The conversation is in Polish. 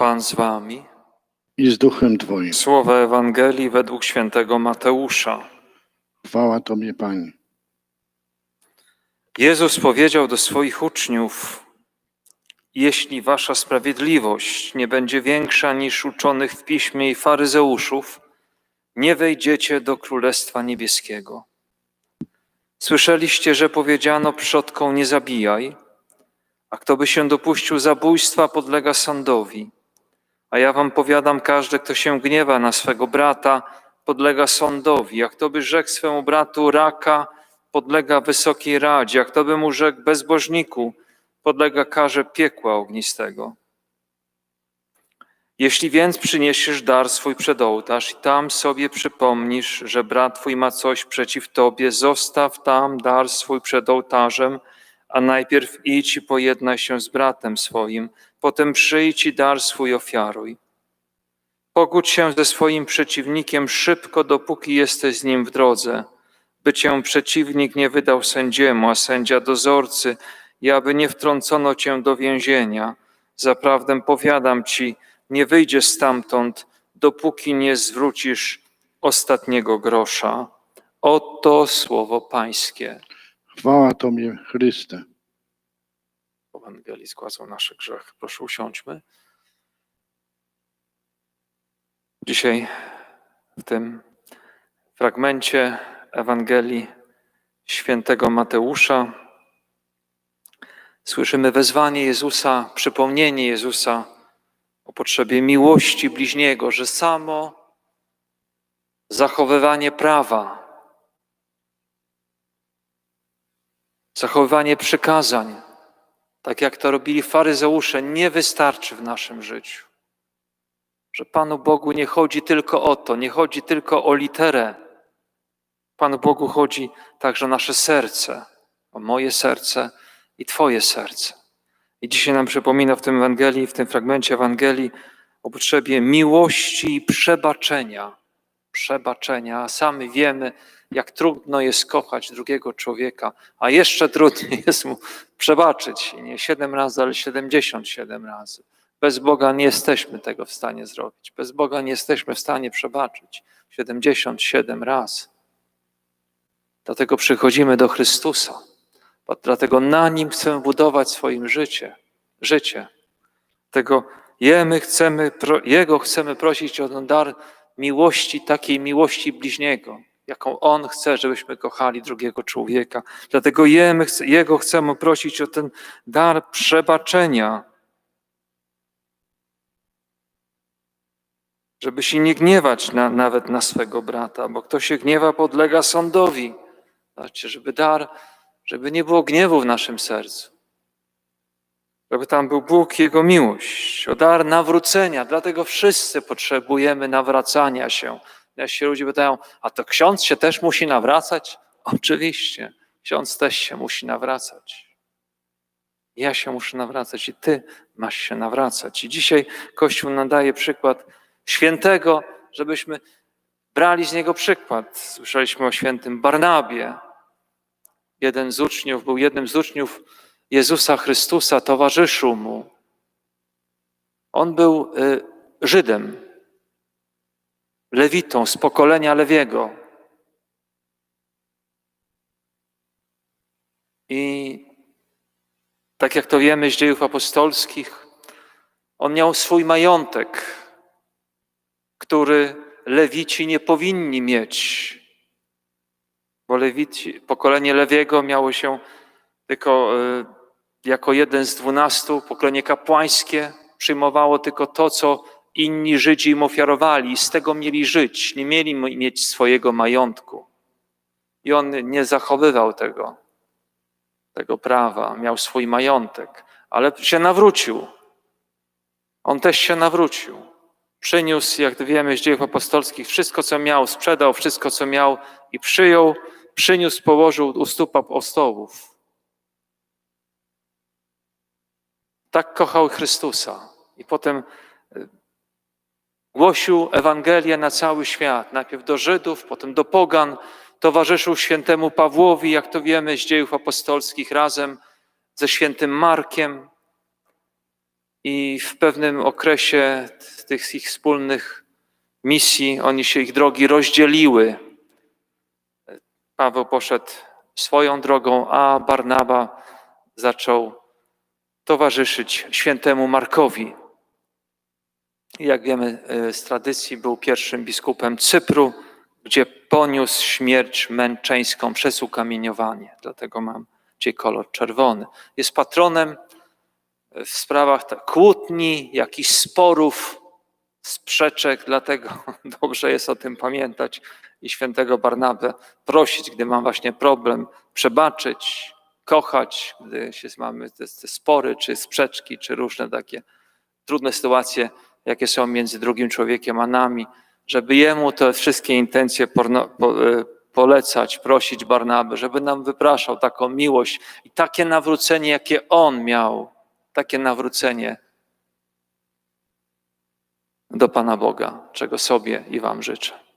Pan z wami. i z duchem Twoim. Słowa Ewangelii według świętego Mateusza. Chwała Tobie, Panie. Jezus powiedział do swoich uczniów: Jeśli wasza sprawiedliwość nie będzie większa niż uczonych w piśmie i faryzeuszów, nie wejdziecie do Królestwa Niebieskiego. Słyszeliście, że powiedziano przodkom: Nie zabijaj, a kto by się dopuścił zabójstwa, podlega sądowi. A ja wam powiadam, każdy, kto się gniewa na swego brata, podlega sądowi, a kto by rzekł swemu bratu raka, podlega wysokiej radzie, a kto by mu rzekł bezbożniku, podlega karze piekła ognistego. Jeśli więc przyniesiesz dar swój przed ołtarz i tam sobie przypomnisz, że brat twój ma coś przeciw tobie, zostaw tam dar swój przed ołtarzem, a najpierw idź i pojednaj się z bratem swoim, potem przyjdź i dar swój ofiaruj. Pogódź się ze swoim przeciwnikiem szybko, dopóki jesteś z nim w drodze, by cię przeciwnik nie wydał sędziemu, a sędzia dozorcy, i aby nie wtrącono cię do więzienia. Zaprawdę powiadam ci, nie wyjdziesz stamtąd, dopóki nie zwrócisz ostatniego grosza. Oto słowo Pańskie. Chwała Tobie, Chryste. Ewangelii zgładzą nasze grzechy. Proszę usiądźmy. Dzisiaj w tym fragmencie Ewangelii świętego Mateusza słyszymy wezwanie Jezusa, przypomnienie Jezusa o potrzebie miłości bliźniego, że samo zachowywanie prawa, zachowywanie przykazań, tak jak to robili faryzeusze, nie wystarczy w naszym życiu. Że Panu Bogu nie chodzi tylko o to, nie chodzi tylko o literę. Panu Bogu chodzi także o nasze serce, o moje serce i Twoje serce. I dzisiaj nam przypomina w tym Ewangelii, w tym fragmencie Ewangelii o potrzebie miłości i przebaczenia. Przebaczenia, a sami wiemy, jak trudno jest kochać drugiego człowieka, a jeszcze trudniej jest mu przebaczyć. I nie siedem razy, ale siedemdziesiąt siedem razy. Bez Boga nie jesteśmy tego w stanie zrobić. Bez Boga nie jesteśmy w stanie przebaczyć. 77 razy. Dlatego przychodzimy do Chrystusa. Dlatego na Nim chcemy budować swoim życie. życie. Tego Jemy chcemy, Jego chcemy prosić o ten dar miłości, takiej miłości bliźniego, jaką On chce, żebyśmy kochali drugiego człowieka. Dlatego Jego chcemy prosić o ten dar przebaczenia, żeby się nie gniewać na, nawet na swego brata, bo kto się gniewa, podlega sądowi. Znaczy, żeby dar, żeby nie było gniewu w naszym sercu. Żeby tam był Bóg, Jego miłość, o dar nawrócenia. Dlatego wszyscy potrzebujemy nawracania się. Jak się ludzie pytają, a to ksiądz się też musi nawracać? Oczywiście, ksiądz też się musi nawracać. Ja się muszę nawracać i ty masz się nawracać. I dzisiaj Kościół nadaje przykład świętego, żebyśmy brali z niego przykład. Słyszeliśmy o świętym Barnabie. Jeden z uczniów był jednym z uczniów Jezusa Chrystusa, towarzyszył mu. On był y, Żydem, lewitą z pokolenia Lewiego. I tak jak to wiemy z dziejów apostolskich, on miał swój majątek, który lewici nie powinni mieć, bo lewici, pokolenie Lewiego miało się tylko y, jako jeden z dwunastu, pokolenie kapłańskie przyjmowało tylko to, co inni Żydzi im ofiarowali z tego mieli żyć, nie mieli mieć swojego majątku. I on nie zachowywał tego, tego prawa, miał swój majątek, ale się nawrócił. On też się nawrócił. Przyniósł, jak wiemy z dziejów apostolskich, wszystko, co miał, sprzedał wszystko, co miał i przyjął, przyniósł, położył u stóp apostołów. Tak kochał Chrystusa. I potem y, głosił Ewangelię na cały świat. Najpierw do Żydów, potem do Pogan. Towarzyszył świętemu Pawłowi, jak to wiemy z dziejów apostolskich, razem ze świętym Markiem. I w pewnym okresie tych ich wspólnych misji, oni się ich drogi rozdzieliły. Paweł poszedł swoją drogą, a Barnaba zaczął towarzyszyć świętemu Markowi. Jak wiemy e, z tradycji, był pierwszym biskupem Cypru, gdzie poniósł śmierć męczeńską przez ukamieniowanie. Dlatego mam dzisiaj kolor czerwony. Jest patronem w sprawach kłótni, jakichś sporów, sprzeczek, dlatego dobrze jest o tym pamiętać i świętego Barnabę prosić, gdy mam właśnie problem, przebaczyć, kochać, gdy się mamy te, te spory, czy sprzeczki, czy różne takie trudne sytuacje, jakie są między drugim człowiekiem a nami, żeby jemu te wszystkie intencje porno, po, e, polecać, prosić Barnabę, żeby nam wypraszał taką miłość i takie nawrócenie, jakie on miał, takie nawrócenie do Pana Boga, czego sobie i Wam życzę.